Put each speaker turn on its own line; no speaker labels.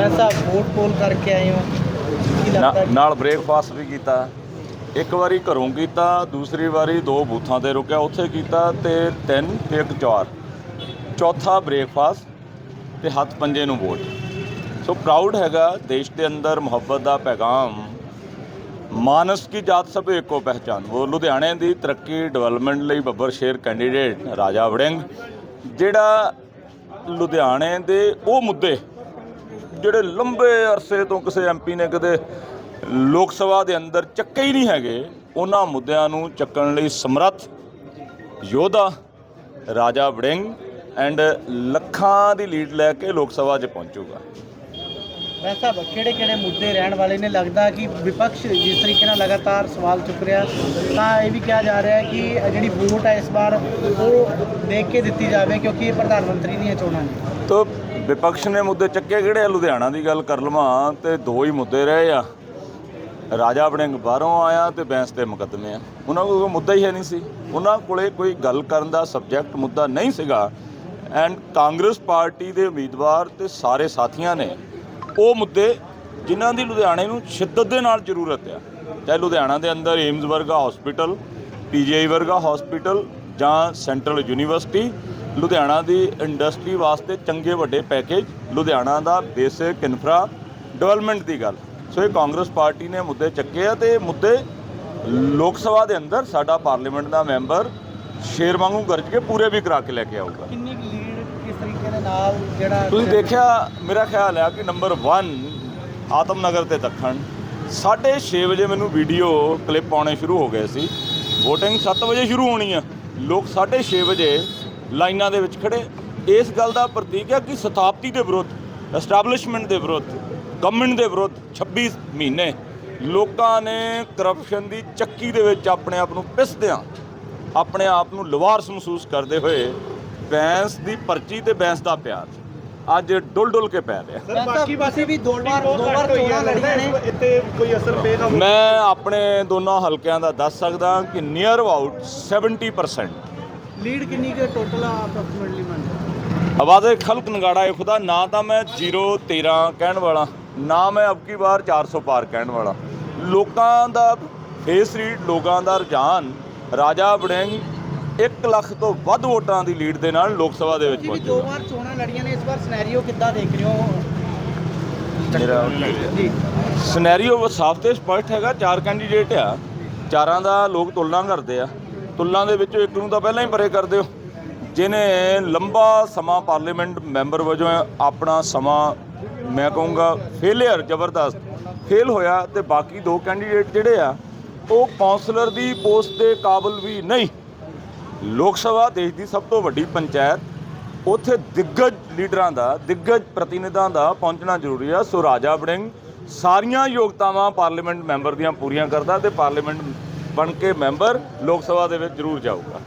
ਮੈਂ ਸਾਹਿਬ vote poll ਕਰਕੇ ਆਏ ਹੋ?
ਨਾਲ ਬ੍ਰੇਕਫਾਸਟ ਵੀ ਕੀਤਾ। ਇੱਕ ਵਾਰੀ ਘਰੋਂ ਕੀਤਾ ਦੂਸਰੀ ਵਾਰੀ ਦੋ ਬੂਥਾਂ ਤੇ ਰੁਕਿਆ ਉੱਥੇ ਕੀਤਾ ਤੇ ਤਿੰਨ ਤੇ ਇੱਕ ਚਾਰ। ਚੌਥਾ ਬ੍ਰੇਕਫਾਸਟ ਤੇ ਹੱਥ ਪੰਜੇ ਨੂੰ ਵੋਟ। ਸੋ ਪ੍ਰਾਊਡ ਹੈਗਾ ਦੇਸ਼ ਦੇ ਅੰਦਰ ਮੁਹੱਬਤ ਦਾ ਪੈਗਾਮ। ਮਾਨਸ ਕੀ ਜਾਤ ਸਭ ਏਕੋ ਪਹਿਚਾਨ। ਉਹ ਲੁਧਿਆਣੇ ਦੀ ਤਰੱਕੀ ਡਿਵੈਲਪਮੈਂਟ ਲਈ ਬੱਬਰ ਸ਼ੇਰ ਕੈਂਡੀਡੇਟ ਰਾਜਾ ਵੜਿੰਗ ਜਿਹੜਾ ਲੁਧਿਆਣੇ ਦੇ ਉਹ ਮੁੱਦੇ ਜਿਹੜੇ ਲੰਬੇ ਅਰਸੇ ਤੋਂ ਕਿਸੇ ਐਮਪੀ ਨੇ ਕਦੇ ਲੋਕ ਸਭਾ ਦੇ ਅੰਦਰ ਚੱਕੇ ਹੀ ਨਹੀਂ ਹੈਗੇ ਉਹਨਾਂ ਮੁੱਦਿਆਂ ਨੂੰ ਚੱਕਣ ਲਈ ਸਮਰੱਥ ਯੋਧਾ ਰਾਜਾ ਵੜਿੰਗ ਐਂਡ ਲੱਖਾਂ ਦੀ ਲੀਡ ਲੈ ਕੇ ਲੋਕ ਸਭਾ 'ਚ ਪਹੁੰਚੂਗਾ।
ਸਾਹਿਬ ਕਿਹੜੇ ਕਿਹੜੇ ਮੁੱਦੇ ਰਹਿਣ ਵਾਲੇ ਨੇ? ਲੱਗਦਾ ਕਿ ਵਿਪਕਸ਼ ਜਿਸ ਤਰੀਕੇ ਨਾਲ ਲਗਾਤਾਰ ਸਵਾਲ ਚੁੱਕ ਰਿਹਾ ਤਾਂ ਇਹ ਵੀ ਕਿਹਾ ਜਾ ਰਿਹਾ ਹੈ ਕਿ ਜਿਹੜੀ ਵੋਟ ਹੈ ਇਸ ਵਾਰ ਉਹ ਦੇਖ ਕੇ ਦਿੱਤੀ ਜਾਵੇ ਕਿਉਂਕਿ ਇਹ ਪ੍ਰਧਾਨ ਮੰਤਰੀ ਦੀਆਂ ਚੋਣਾਂ ਨੇ।
ਤੋ ਵਿਪਕਸ਼ ਨੇ ਮੁੱਦੇ ਚੱਕੇ ਕਿਹੜੇ ਆ? ਲੁਧਿਆਣਾ ਦੀ ਗੱਲ ਕਰ ਲਵਾਂ ਤੇ ਦੋ ਹੀ ਮੁੱਦੇ ਰਹੇ ਆ। ਰਾਜਾ ਵੜਿੰਗ ਬਾਹਰੋਂ ਆਇਆ ਤੇ ਬੈਂਸ ਤੇ ਮੁਕੱਦਮੇ ਆ। ਉਹਨਾਂ ਕੋਲ ਕੋਈ ਮੁੱਦਾ ਹੀ ਹੈ ਨਹੀਂ ਸੀ। ਉਹਨਾਂ ਕੋਲੇ ਕੋਈ ਗੱਲ ਕਰਨ ਦਾ ਸਬਜੈਕਟ ਮੁੱਦਾ ਨਹੀਂ ਸੀਗਾ। ਐਂਡ ਕਾਂਗਰਸ ਪਾਰਟੀ ਦੇ ਉਮੀਦਵਾਰ ਤੇ ਸਾਰੇ ਸਾਥੀਆਂ ਨੇ ਉਹ ਮੁੱਦੇ ਜਿਨ੍ਹਾਂ ਦੀ ਲੁਧਿਆਣੇ ਨੂੰ ਸ਼ਿੱਦਤ ਦੇ ਨਾਲ ਜ਼ਰੂਰਤ ਆ। ਚਾਹੇ ਲੁਧਿਆਣਾ ਦੇ ਅੰਦਰ ਏਮਜ਼ ਵਰਗਾ ਹਸਪੀਟਲ ਪੀਜੀਆਈ ਵਰਗਾ ਹਸਪੀਟਲ ਜਾਂ ਸੈਂਟਰਲ ਯੂਨੀਵਰਸਿਟੀ ਲੁਧਿਆਣਾ ਦੀ ਇੰਡਸਟਰੀ ਵਾਸਤੇ ਚੰਗੇ ਵੱਡੇ ਪੈਕੇਜ ਲੁਧਿਆਣਾ ਦਾ ਬੇਸਿਕ ਇਨਫਰਾ ਡਿਵੈਲਪਮੈਂਟ ਦੀ ਗੱਲ। ਸੋ ਇਹ ਕਾਂਗਰਸ ਪਾਰਟੀ ਨੇ ਮੁੱਦੇ ਚੱਕੇ ਆ ਤੇ ਮੁੱਦੇ ਲੋਕ ਸਭਾ ਦੇ ਅੰਦਰ ਸਾਡਾ ਪਾਰਲੀਮੈਂਟ ਦਾ ਮੈਂਬਰ ਸ਼ੇਰ ਵਾਂਗੂ ਗਰਜ ਕੇ ਪੂਰੇ ਵੀ ਕਰਾ ਕੇ ਲੈ ਕੇ ਆਊਗਾ।
ਕਿੰਨੀ ਕੁ ਲੀਡ ਕਿਸ ਤਰੀਕੇ ਦੇ ਨਾਲ ਜਿਹੜਾ
ਤੁਸੀਂ ਦੇਖਿਆ ਮੇਰਾ ਖਿਆਲ ਆ ਕਿ ਨੰਬਰ 1 ਆਤਮਨਗਰ ਤੇ ਦੱਖਣ। 6:30 ਵਜੇ ਮੈਨੂੰ ਵੀਡੀਓ ਕਲਿੱਪ ਆਉਣੇ ਸ਼ੁਰੂ ਹੋ ਗਏ ਸੀ। VOTING 7 ਵਜੇ ਸ਼ੁਰੂ ਹੋਣੀ ਆ। ਲੋਕ 6:30 ਵਜੇ ਲਾਈਨਾਂ ਦੇ ਵਿੱਚ ਖੜੇ। ਇਸ ਗੱਲ ਦਾ ਪ੍ਰਤੀਕ ਹੈ ਕਿ ਸਥਾਪਤੀ ਦੇ ਵਿਰੁੱਧ ਐਸਟੈਬਲਿਸ਼ਮੈਂਟ ਦੇ ਵਿਰੁੱਧ ਗਵਰਨਮੈਂਟ ਦੇ ਵਿਰੁੱਧ 26 ਮਹੀਨੇ ਲੋਕਾਂ ਨੇ ਕਰਪਸ਼ਨ ਦੀ ਚੱਕੀ ਦੇ ਵਿੱਚ ਆਪਣੇ ਆਪ ਨੂੰ ਪਿਸਦਿਆਂ ਆਪਣੇ ਆਪ ਨੂੰ ਲਵਾਰਸ ਮਹਿਸੂਸ ਕਰਦੇ ਹੋਏ ਬੈਂਸ ਦੀ ਪਰਚੀ ਤੇ ਬੈਂਸ ਦਾ ਪਿਆਰ ਅੱਜ ਡੁੱਲ ਡੁੱਲ ਕੇ ਪੈ ਰਿਹਾ।
ਸਰ ਬਾਕੀ ਪਾਸੇ ਵੀ ਦੋ ਵਾਰ ਦੋ ਵਾਰ ਚੋਣਾਂ ਲੜੀਆਂ ਨੇ।
ਇੱਥੇ ਕੋਈ ਅਸਰ ਪਏਗਾ
ਮੈਂ ਆਪਣੇ ਦੋਨਾਂ ਹਲਕਿਆਂ ਦਾ ਦੱਸ ਸਕਦਾ ਕਿ ਨੀਅਰ ਅਬਾਊਟ 70%
ਲੀਡ ਕਿੰਨੀ ਕੁ ਟੋਟਲ ਅਪਰੋਕਸੀਮੇਟਲੀ ਮੰਨ
ਆਵਾਜ਼ੇ ਖਲਕ ਨਗਾੜਾ ਇਹ ਖੁਦਾ ਨਾ ਤਾਂ ਮੈਂ 0 13 ਕਹਿਣ ਵਾਲਾ ਨਾ ਮੈਂ ਅਬਕੀ ਵਾਰ 400 ਪਾਰ ਕਹਿਣ ਵਾਲਾ। ਲੋਕਾਂ ਦਾ ਫੇਸ ਰੀਡ ਲੋਕਾਂ ਦਾ ਰੁਝਾਨ ਰਾਜਾ ਵੜਿੰਗ 1 ਲੱਖ ਤੋਂ ਵੱਧ ਵੋਟਾਂ ਦੀ ਲੀਡ ਦੇ ਨਾਲ ਲੋਕ ਸਭਾ ਦੇ ਵਿੱਚ
ਜੀ ਵੀ ਦੋ ਵਾਰ ਚੋਣਾਂ ਲੜੀਆਂ ਨੇ ਇਸ ਵਾਰ ਸਿਨੈਰੀਓ ਕਿੱਦਾਂ ਦੇਖ ਰਹੇ ਹੋ?
ਮੇਰਾ
ਜੀ।
ਸਿਨੈਰੀਓ ਸਾਫ਼ ਤੇ ਸਪਸ਼ਟ ਹੈਗਾ ਚਾਰ ਕੈਂਡੀਡੇਟ ਆ ਚਾਰਾਂ ਦਾ ਲੋਕ ਤੁਲਨਾ ਕਰਦੇ ਆ। ਤੁਲਨਾ ਦੇ ਵਿੱਚੋਂ ਇੱਕ ਨੂੰ ਤਾਂ ਪਹਿਲਾਂ ਹੀ ਪਰੇ ਕਰ ਦਿਓ ਜਿਨੇ ਲੰਬਾ ਸਮਾਂ ਪਾਰਲੀਮੈਂਟ ਮੈਂਬਰ ਵਜੋਂ ਆਪਣਾ ਸਮਾਂ, ਮੈਂ ਕਹੂੰਗਾ ਫੇਲਿਅਰ ਜ਼ਬਰਦਸਤ ਫੇਲ ਹੋਇਆ ਤੇ ਬਾਕੀ ਦੋ ਕੈਂਡੀਡੇਟ ਜਿਹੜੇ ਆ, ਉਹ ਕਾਉਂਸਲਰ ਦੀ ਪੋਸਟ ਦੇ ਕਾਬਿਲ ਵੀ ਨਹੀਂ। ਲੋਕ ਸਭਾ ਦੇਸ਼ ਦੀ ਸਭ ਤੋਂ ਵੱਡੀ ਪੰਚਾਇਤ, ਉੱਥੇ ਦਿੱਗਜ ਲੀਡਰਾਂ ਦਾ, ਦਿੱਗਜ ਪ੍ਰਤੀਨਿਧਾਂ ਦਾ ਪਹੁੰਚਣਾ ਜ਼ਰੂਰੀ ਆ। ਸੋ ਰਾਜਾ ਵੜਿੰਗ ਸਾਰੀਆਂ ਯੋਗਤਾਵਾਂ ਪਾਰਲੀਮੈਂਟ ਮੈਂਬਰ ਦੀਆਂ ਪੂਰੀਆਂ ਕਰਦਾ ਤੇ ਪਾਰਲੀਮੈਂਟ ਬਣ ਕੇ ਮੈਂਬਰ ਲੋਕ ਸਭਾ ਦੇ ਵਿੱਚ ਜ਼ਰੂਰ ਜਾਊਗਾ।